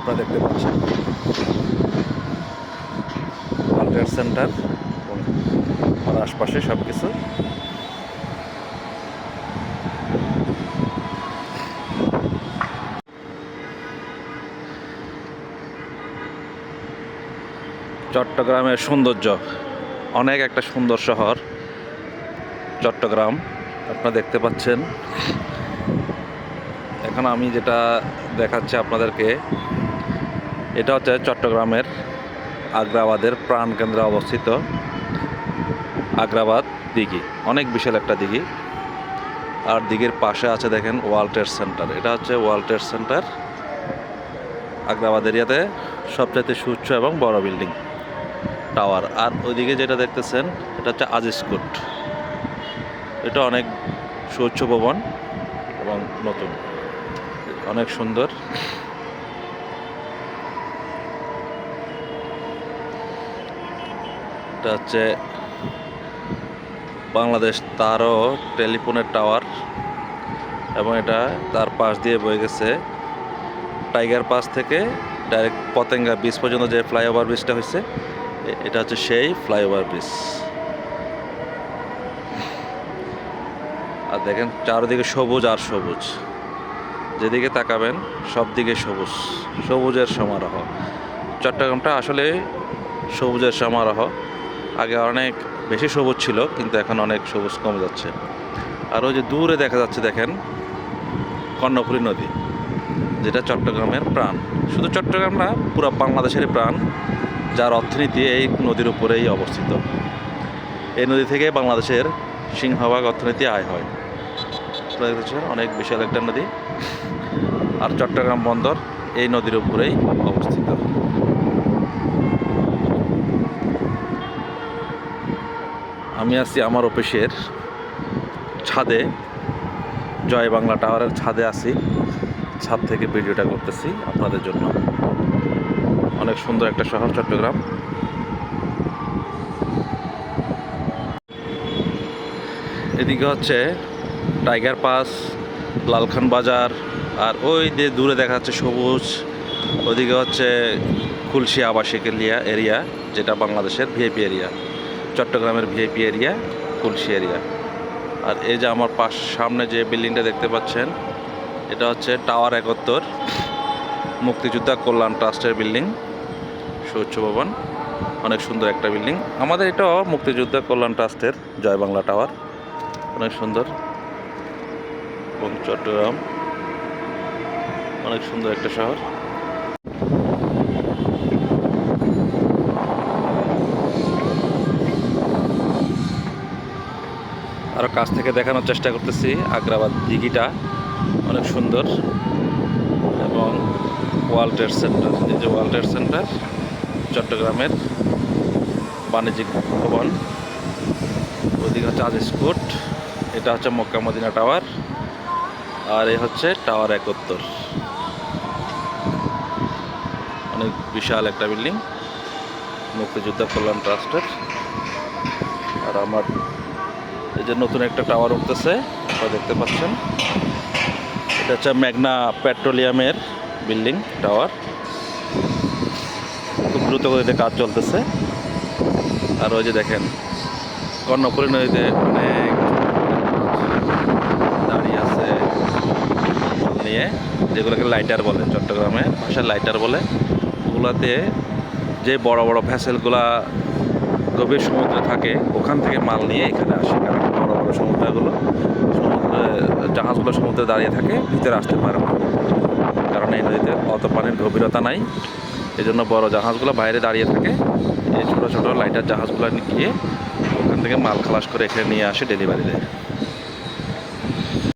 আপনারা দেখতে পাচ্ছেন। ওয়ার্ল্ড সেন্টার আমার আশপাশে সব কিছু চট্টগ্রামের সৌন্দর্য, অনেক একটা সুন্দর শহর, চট্টগ্রাম। আপনারা দেখতে পাচ্ছেন। এখন আমি যেটা দেখাচ্ছি আপনাদেরকে এটা হচ্ছে চট্টগ্রামের আগ্রাবাদের প্রাণকেন্দ্রে অবস্থিত আগ্রাবাদ দিঘি। অনেক বিশাল একটা দিঘি। আর দিঘির পাশে আছে দেখেন ওয়ার্ল্ড ট্রেড সেন্টার। এটা হচ্ছে ওয়ার্ল্ড ট্রেড সেন্টার। আগ্রাবাদ এরিয়াতে সবচাইতে সুচ্ছ এবং বড় বিল্ডিং টাওয়ার। আর ওইদিকে যেটা দেখতেছেন, এটা হচ্ছে আজিজকুট এটা অনেক সুউচ্চ ভবন এবং নতুন। অনেক সুন্দর। এটা হচ্ছে বাংলাদেশ তারও টেলিফোনের টাওয়ার এবং এটা তার পাশ দিয়ে বয়ে গেছে টাইগার পাস থেকে ডাইরেক্ট পতেঙ্গা ব্রিজ পর্যন্ত যে ফ্লাইওভার ব্রিজটা হয়েছে এটা হচ্ছে সেই ফ্লাইওভার ব্রিজ। আর দেখেন চারদিকে সবুজ আর সবুজ। যেদিকে তাকাবেন সব দিকে সবুজ, সবুজের সমারোহ। চট্টগ্রামটা আসলে সবুজের সমারোহ। আগে অনেক বেশি সবুজ ছিল, কিন্তু এখন অনেক সবুজ কমে যাচ্ছে। আর ওই যে দূরে দেখা যাচ্ছে, দেখেন কর্ণপুরী নদী, যেটা চট্টগ্রামের প্রাণ। শুধু চট্টগ্রাম না, পুরো বাংলাদেশেরই প্রাণ, যার অর্থনীতি এই নদীর উপরেই অবস্থিত। এই নদী থেকে বাংলাদেশের সিংহভাগ অর্থনীতি আয় হয়। অনেক বিশাল একটা নদী। আর চট্টগ্রাম বন্দর এই নদীর উপরেই অবস্থিত। আমি আছি আমার অফিসের ছাদে, জয় বাংলা টাওয়ারের ছাদে আছি। ছাদ থেকে ভিডিওটা করতেছি আপনাদের জন্য। অনেক সুন্দর একটা শহর, চট্টগ্রাম। এদিকে হচ্ছে টাইগার পাস, লালখান বাজার, আর ওই যে দূরে দেখা যাচ্ছে সবুজ। ওদিকে হচ্ছে খুলশি আবাসিক এরিয়া যেটা বাংলাদেশের ভিআইপি এরিয়া। চট্টগ্রামের ভিআইপি এরিয়া খুলশি এরিয়া আর এই যে আমার পাশ সামনে যে বিল্ডিংটা দেখতে পাচ্ছেন, এটা হচ্ছে টাওয়ার একত্তর, মুক্তিযোদ্ধা কল্যাণ ট্রাস্টের বিল্ডিং, সুউচ্চ ভবন, অনেক সুন্দর একটা বিল্ডিং। আমাদের এটাও মুক্তিযোদ্ধা কল্যাণ ট্রাস্টের জয় বাংলা টাওয়ার অনেক সুন্দর। এবং চট্টগ্রাম, অনেক সুন্দর একটা শহর। কাছ থেকে দেখানোর চেষ্টা করতেছি। আগ্রাবাদ দিঘিটা অনেক সুন্দর এবং ওয়ার্ল্ড ট্রেড সেন্টার। এই যে ওয়ার্ল্ড ট্রেড সেন্টার, চট্টগ্রামের বাণিজ্যিক ভবন। ওইদিকে হচ্ছে আজিজ কোর্ট, এটা হচ্ছে মক্কা মদিনা টাওয়ার আর এ হচ্ছে টাওয়ার একত্তর। অনেক বিশাল একটা বিল্ডিং, মুক্তিযোদ্ধা কল্যাণ ট্রাস্টের। আর আমার এই যে নতুন একটা টাওয়ার উঠতেছে, আপনারা দেখতে পাচ্ছেন। এটা হচ্ছে ম্যাগনা পেট্রোলিয়ামের বিল্ডিং টাওয়ার খুব দ্রুত গতিতে কাজ চলতেছে। আর ওই যে দেখেন, কর্ণফুলী নদীতে অনেক দাঁড়িয়ে আছে নিয়ে, যেগুলোকে লাইটার বলে চট্টগ্রামে, ভাষায় লাইটার বলে। ওগুলাতে যে বড় বড় ভ্যাসেলগুলা গভীর সমুদ্রে থাকে, ওখান থেকে মাল নিয়ে এখানে আসে কারণ বড় বড় সমুদ্রগুলো, সমুদ্রে, জাহাজগুলো সমুদ্রে দাঁড়িয়ে থাকে, ভিতরে আসতে পারে না। কারণ এই নদীতে অত পানির গভীরতা নাই এই জন্য বড় জাহাজগুলো বাইরে দাঁড়িয়ে থাকে। এই ছোটো ছোটো লাইটার জাহাজগুলো গিয়ে ওখান থেকে মাল খালাস করে এখানে নিয়ে আসে ডেলিভারি দেয়